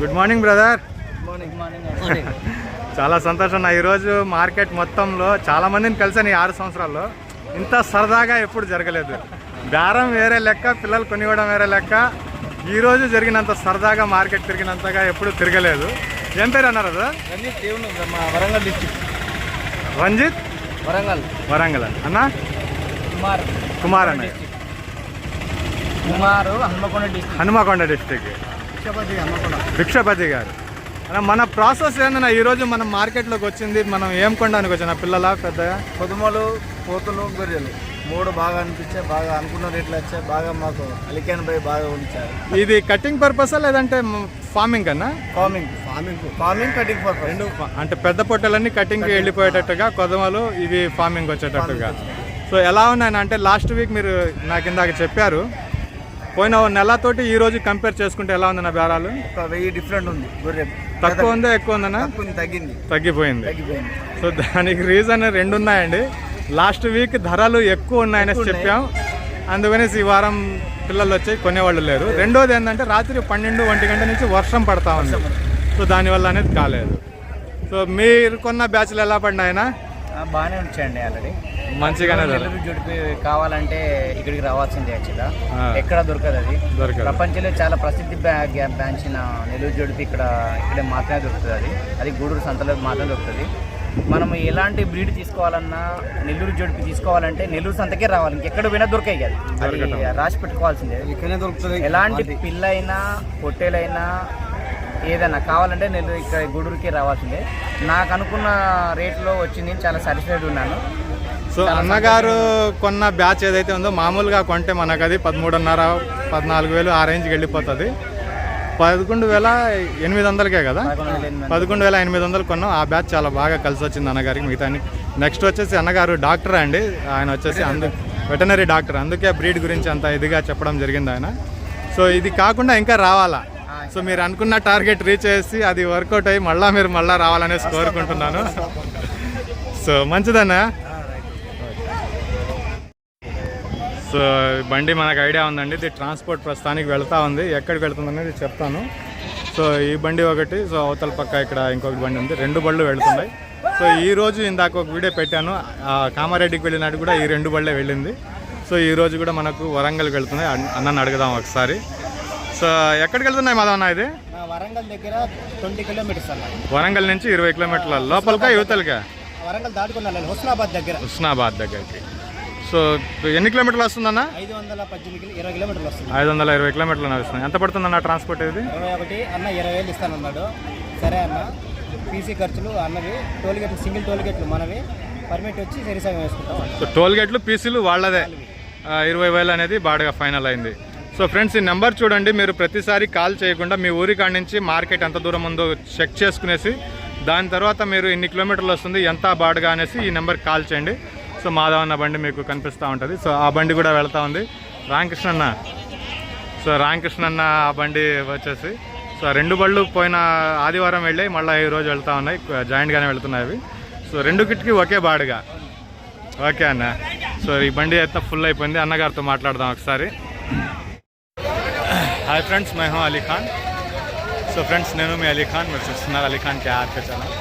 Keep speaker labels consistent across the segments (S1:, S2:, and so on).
S1: Good morning brother చాలా సంతోషం నా ఈరోజు మార్కెట్ మొత్తంలో చాలా మందిని కలిసాను ఈ ఆరు సంవత్సరాల్లో. ఇంత సరదాగా ఎప్పుడు జరగలేదు. బేరం వేరే లెక్క పిల్లలు కొనివ్వడం వేరే లెక్క. ఈ రోజు జరిగినంత సరదాగా మార్కెట్ తిరిగినంతగా ఎప్పుడు తిరగలేదు. ఏం పేరు అన్నారు
S2: మా వరంగల్ డిస్టిక్
S1: రంజిత్?
S2: వరంగల్.
S1: వరంగల్ అన్న.
S2: కుమార్.
S1: కుమార్ అన్న.
S2: కుమారు హన్మకొండ డిస్టిక్
S1: హనుమకొండ డిస్టిక్ భిక్షపతి గారు. మన ప్రాసెస్ ఏందన్నా? ఈరోజు మనం మార్కెట్లోకి వచ్చింది మనం ఏం కొనడానికి వచ్చిన పిల్లల పెద్దగా?
S2: కొదుమలు పోతులు గొర్రెలు. మూడు బాగా అనిపించాయి బాగా అనుకున్న రేట్లు వచ్చాయి బాగా మాకు అలికాన్ పై బాగా ఉంచారు.
S1: ఇది కటింగ్ పర్పసా లేదంటే ఫార్మింగ్ అన్నా?
S2: Farming farming farming cutting for రెండు
S1: అంటే పెద్ద పొట్టలన్నీ కటింగ్కి వెళ్ళిపోయేటట్టుగా కొదమలు ఇవి ఫార్మింగ్ వచ్చేటట్టుగా. సో ఎలా ఉన్నాయని అంటే లాస్ట్ వీక్ మీరు నాకు ఇందాక చెప్పారు పోయిన నెలతోటి ఈ రోజు కంపేర్ చేసుకుంటే ఎలా ఉంది నా బేరాలు?
S2: ఒక వెయ్యి డిఫరెంట్ ఉంది. గొర్రె.
S1: తక్కువ ఉందా ఎక్కువ ఉందన్నా?
S2: తగ్గింది.
S1: తగ్గిపోయింది.
S2: తగ్గిపోయింది.
S1: సో దానికి రీజన్ రెండు ఉన్నాయండి లాస్ట్ వీక్ ధరలు ఎక్కువ ఉన్నాయని చెప్పాం. అందుకనేసి ఈ వారం పిల్లలు వచ్చి కొనేవాళ్ళు లేరు. రెండోది ఏంటంటే రాత్రి పన్నెండు ఒంటి గంట నుంచి వర్షం పడతా ఉంది. సో దానివల్ల అనేది కాలేదు. సో మీరు కొన్న బ్యాచ్లు ఎలా పడినాయనా?
S2: బాగానే ఉంచాయండి ఆల్రెడీ
S1: మంచిగానే
S2: నెల్లూరు జుడిపి కావాలంటే ఇక్కడికి రావాల్సిందే యాక్చువల్గా. ఎక్కడ దొరకదు అది. ప్రపంచంలో చాలా ప్రసిద్ధి బ్రాంచిన నెల్లూరు జుడిపి ఇక్కడ ఇక్కడే మాత్రమే దొరుకుతుంది అది. అది గూడూరు సంతలో మాత్రమే దొరుకుతుంది. మనం ఎలాంటి బ్రీడ్ తీసుకోవాలన్నా నెల్లూరు జుడిపి తీసుకోవాలంటే నెల్లూరు సంతకే రావాలి. ఇంకెక్కడ పోయినా దొరకాయి అది అది రాసి పెట్టుకోవాల్సిందే. ఎలాంటి పిల్లైనా పొట్టేలైనా ఏదైనా కావాలంటే నేను ఇక్కడ గూడూరుకి రావాల్సిందే. నాకు అనుకున్న రేట్లో వచ్చింది చాలా సాటిస్ఫైడ్ ఉన్నాను.
S1: సో అన్నగారు కొన్న బ్యాచ్ ఏదైతే ఉందో మామూలుగా కొంటే మనకు అది పదమూడున్నర పద్నాలుగు వేలు ఆ రేంజ్కి వెళ్ళిపోతుంది. పదకొండు వేల ఎనిమిది వందలకే కదా?
S2: పదకొండు వేల ఎనిమిది వందలు.
S1: కొన్నాం. ఆ బ్యాచ్ చాలా బాగా కలిసి వచ్చింది అన్నగారికి మిగతా నెక్స్ట్ వచ్చేసి అన్నగారు డాక్టర్ అండి. ఆయన వచ్చేసి అందు వెటనరీ డాక్టర్. అందుకే బ్రీడ్ గురించి అంత ఇదిగా చెప్పడం జరిగింది ఆయన. సో ఇది కాకుండా ఇంకా రావాలా? సో మీరు అనుకున్న టార్గెట్ రీచ్ చేసి అది వర్కౌట్ అయ్యి మళ్ళీ మీరు మళ్ళీ రావాలనేసి కోరుకుంటున్నాను. సో మంచిదన్నా? సో ఈ బండి మనకు ఐడియా ఉందండి. ఇది ట్రాన్స్పోర్ట్ ప్రస్తుతానికి వెళ్తా ఉంది. ఎక్కడికి వెళ్తుంది అనేది చెప్తాను. సో ఈ బండి ఒకటి సో అవతల పక్క ఇక్కడ ఇంకొక బండి ఉంది. రెండు బళ్ళు వెళ్తున్నాయి. సో ఈ రోజు ఇందాక ఒక వీడియో పెట్టాను. కామారెడ్డికి వెళ్ళినట్టు కూడా ఈ రెండు బళ్ళే వెళ్ళింది. సో ఈ రోజు కూడా మనకు వరంగల్కి వెళ్తున్నాయి. అన్న- అన్నని అడుగుదాం ఒకసారి. సో ఎక్కడికి వెళ్తున్నాయి మాదన్న ఇది?
S2: వరంగల్ దగ్గర ట్వంటీ కిలోమీటర్స్ అన్న.
S1: వరంగల్ నుంచి ఇరవై కిలోమీటర్ల లోపలికా యువతలకా?
S2: వరంగల్ దాటుకున్నాను హుస్నాబాద్ దగ్గర.
S1: హుస్నాబాద్ దగ్గరికి. సో ఎన్ని కిలోమీటర్లు వస్తుందన్న
S2: ఐదు వందల పద్దెనిమిది ఇరవై కిలోమీటర్లు వస్తుంది.
S1: ఐదు వందల ఇరవై కిలోమీటర్లు నడుస్తుంది. ఎంత పడుతుందన్న ట్రాన్స్పోర్ట్ ఇది?
S2: ఇరవై ఒకటి అన్న ఇరవై వేలు ఇస్తానన్నాడు సరే అన్న పీసీ ఖర్చులు అన్నవి టోల్ గేట్లు సింగిల్ టోల్ గేట్లు మనవి. పర్మిట్ వచ్చి సరిసగం వేసుకుంటాం.
S1: సో టోల్ గేట్లు పీసీలు వాళ్ళదే. ఇరవై వేలు అనేది బాగా ఫైనల్ అయింది. సో ఫ్రెండ్స్ ఈ నెంబర్ చూడండి. మీరు ప్రతిసారి కాల్ చేయకుండా మీ ఊరి కాడ నుంచి మార్కెట్ ఎంత దూరం ఉందో చెక్ చేసుకునేసి దాని తర్వాత మీరు ఎన్ని కిలోమీటర్లు వస్తుంది ఎంత బాడుగా అనేసి ఈ నెంబర్కి కాల్ చేయండి. సో మాధవ్ అన్న బండి మీకు కనిపిస్తూ ఉంటుంది. సో ఆ బండి కూడా వెళ్తూ ఉంది. రామకృష్ణ అన్న. సో రామకృష్ణ అన్న ఆ బండి వచ్చేసి. సో రెండు బళ్ళు పోయిన ఆదివారం వెళ్ళి మళ్ళీ ఈ రోజు వెళ్తూ ఉన్నాయి. జాయింట్గానే వెళ్తున్నాయి అవి. సో రెండు కిట్కి ఒకే బాడుగా. ఓకే అన్న. సో ఈ బండి అయితే ఫుల్ అయిపోయింది. అన్నగారితో మాట్లాడదాం ఒకసారి. హాయ్ ఫ్రెండ్స్ मैं हूं అలీ ఖాన్ సో ఫ్రెండ్స్ నేను మీ అలీ ఖాన్ మీరు చూస్తున్నారు అలీ ఖాన్ ఛానల్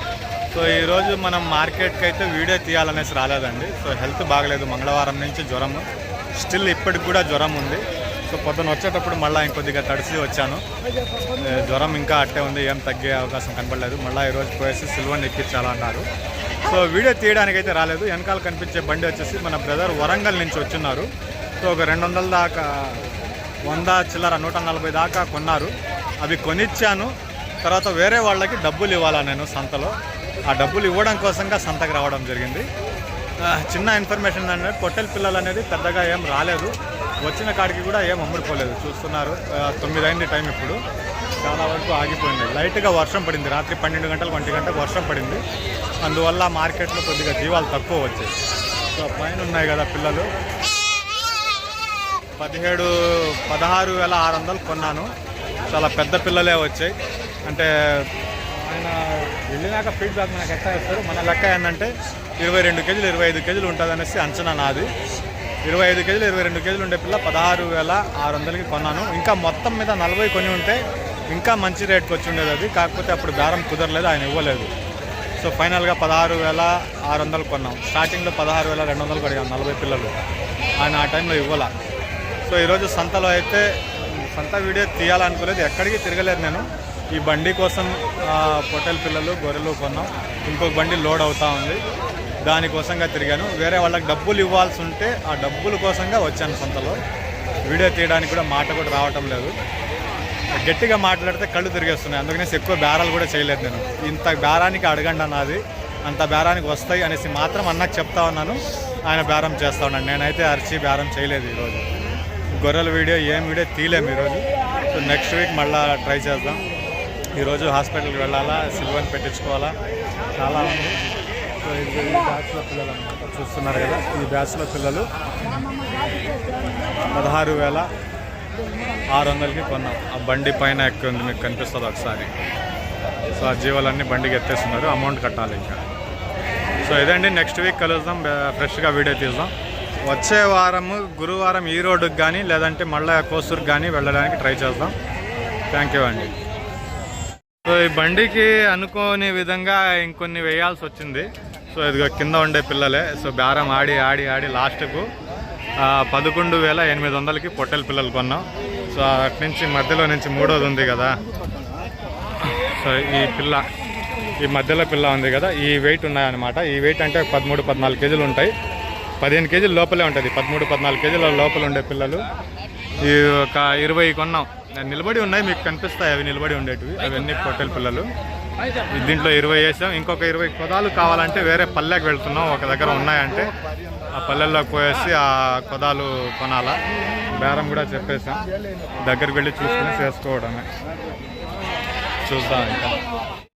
S1: సో ఈరోజు మనం మార్కెట్కి అయితే వీడియో తీయాలనేసి రాలేదండి సో హెల్త్ బాగలేదు మంగళవారం నుంచి జ్వరం స్టిల్ ఇప్పటికి కూడా జ్వరం ఉంది సో పొద్దున వచ్చేటప్పుడు మళ్ళీ ఇంకొద్దిగా తడిసి వచ్చాను జ్వరం ఇంకా అట్టే ఉంది ఏం తగ్గే అవకాశం కనపడలేదు మళ్ళీ ఈరోజు పోయేసి సిల్వర్ ఎక్కించాలన్నారు సో వీడియో తీయడానికి అయితే రాలేదు వెనకాల కనిపించే బండి వచ్చేసి మన బ్రదర్ వరంగల్ నుంచి వచ్చున్నారు సో ఒక రెండు వందల దాకా వంద చిల్లర నూట నలభై దాకా కొన్నారు. అవి కొనిచ్చాను. తర్వాత వేరే వాళ్ళకి డబ్బులు ఇవ్వాలా నేను సంతలో. ఆ డబ్బులు ఇవ్వడం కోసంగా సంతకు రావడం జరిగింది. చిన్న ఇన్ఫర్మేషన్ అంటే పొట్టెల పిల్లలు అనేది పెద్దగా ఏం రాలేదు. వచ్చిన కాడికి కూడా ఏం అమ్ముడుకోలేదు చూస్తున్నారు. తొమ్మిదైంది తొమ్మిది టైం ఇప్పుడు. చాలా వరకు ఆగిపోయింది. లైట్గా వర్షం పడింది. రాత్రి పన్నెండు గంటలకు ఒంటి గంటకు వర్షం పడింది. అందువల్ల మార్కెట్లో కొద్దిగా జీవాలు తక్కువ వచ్చాయి. సో పైన ఉన్నాయి కదా పిల్లలు. పదిహేడు పదహారు వేల ఆరు వందలు కొన్నాను. చాలా పెద్ద పిల్లలే వచ్చాయి. అంటే ఆయన వెళ్ళినాక ఫీడ్బ్యాక్ మనకు ఎట్లా ఇస్తారు? మన లెక్క ఏంటంటే ఇరవై రెండు కేజీలు ఇరవై ఐదు కేజీలు ఉంటుంది అనేసి అంచనా నాది. ఇరవై ఐదు కేజీలు ఇరవై రెండు కేజీలు ఉండే పిల్ల పదహారు వేల ఆరు వందలకి కొన్నాను. ఇంకా మొత్తం మీద నలభై కొని ఉంటే ఇంకా మంచి రేట్కి వచ్చి ఉండేది అది. కాకపోతే అప్పుడు బేరం కుదరలేదు ఆయన ఇవ్వలేదు. సో ఫైనల్గా పదహారు వేల ఆరు వందలు కొన్నాం. స్టార్టింగ్లో పదహారు వేల రెండు వందలు కొడిగాం నలభై పిల్లలు. ఆయన ఆ టైంలో ఇవ్వాల. సో ఈరోజు సంతలో అయితే సంత వీడియో తీయాలనుకోలేదు ఎక్కడికి తిరగలేదు నేను. ఈ బండి కోసం పొట్టెల పిల్లలు గొర్రెలు కొన్నాం. ఇంకొక బండి లోడ్ అవుతా ఉంది. దానికోసంగా తిరిగాను. వేరే వాళ్ళకి డబ్బులు ఇవ్వాల్సి ఉంటే ఆ డబ్బుల కోసంగా వచ్చాను సంతలో. వీడియో తీయడానికి కూడా మాట కూడా రావటం లేదు. గట్టిగా మాట్లాడితే కళ్ళు తిరిగేస్తున్నాయి. అందుకనేసి ఎక్కువ బేరాలు కూడా చేయలేదు నేను. ఇంత బేరానికి అడగండి అన్నది అంత బేరానికి వస్తాయి అనేసి మాత్రం అన్నకు చెప్తా ఉన్నాను. ఆయన బేరం చేస్తా ఉన్నాను నేనైతే అరిచి బేరం చేయలేదు ఈరోజు. గొర్రెల వీడియో ఏం వీడియో తీయలేము ఈరోజు. సో నెక్స్ట్ వీక్ మళ్ళీ ట్రై చేద్దాం. ఈరోజు హాస్పిటల్కి వెళ్ళాలా? సిల్వన్ పెట్టించుకోవాలా? చాలా ఉంది. సో ఇది ఈ బ్యాచ్లో పిల్లలు అనమాట చూస్తున్నారు కదా ఈ బ్యాచ్లో పిల్లలు పదహారు వేల ఆరు వందలకి కొన్నాం. ఆ బండి పైన ఎక్కుంది మీకు కనిపిస్తుంది ఒకసారి. సో ఆ జీవాలన్నీ బండికి ఎత్తేస్తున్నారు. అమౌంట్ కట్టాలి ఇంకా. సో ఇదండి నెక్స్ట్ వీక్ కలుద్దాం ఫ్రెష్గా వీడియో తీద్దాం. వచ్చే వారము గురువారం ఈ రోడ్డుకి కానీ లేదంటే మళ్ళీ కోసూరుకి కానీ వెళ్ళడానికి ట్రై చేద్దాం. థ్యాంక్ యూ అండి. సో ఈ బండికి అనుకోని విధంగా ఇంకొన్ని వేయాల్సి వచ్చింది. సో ఇదిగో కింద ఉండే పిల్లలే. సో బేరం ఆడి ఆడి ఆడి లాస్ట్కు పదకొండు వేల ఎనిమిది వందలకి పొట్టెల పిల్లలు కొన్నాం. సో అటు నుంచి మధ్యలో నుంచి మూడోది ఉంది కదా. సో ఈ పిల్ల ఈ మధ్యలో పిల్ల ఉంది కదా. ఈ వెయిట్ ఉన్నాయన్నమాట. ఈ వెయిట్ అంటే పదమూడు పద్నాలుగు కేజీలు ఉంటాయి. పదిహేను కేజీల లోపలే ఉంటుంది. పదమూడు పద్నాలుగు కేజీల లోపల ఉండే పిల్లలు. ఈ ఒక ఇరవై కొన్నాం. నిలబడి ఉన్నాయి మీకు కనిపిస్తాయి. అవి నిలబడి ఉండేటివి. అవన్నీ పొట్టెల పిల్లలు. దీంట్లో ఇరవై వేసాం. ఇంకొక ఇరవై కొదాలు కావాలంటే వేరే పల్లెకి వెళ్తున్నాం. ఒక దగ్గర ఉన్నాయంటే ఆ పల్లెల్లో పోయేసి ఆ కొదాలు కొనాలా. బేరం కూడా చెప్పేసాం దగ్గరికి వెళ్ళి చూసుకుని చేసుకోవడమే. చూద్దాం ఇంకా.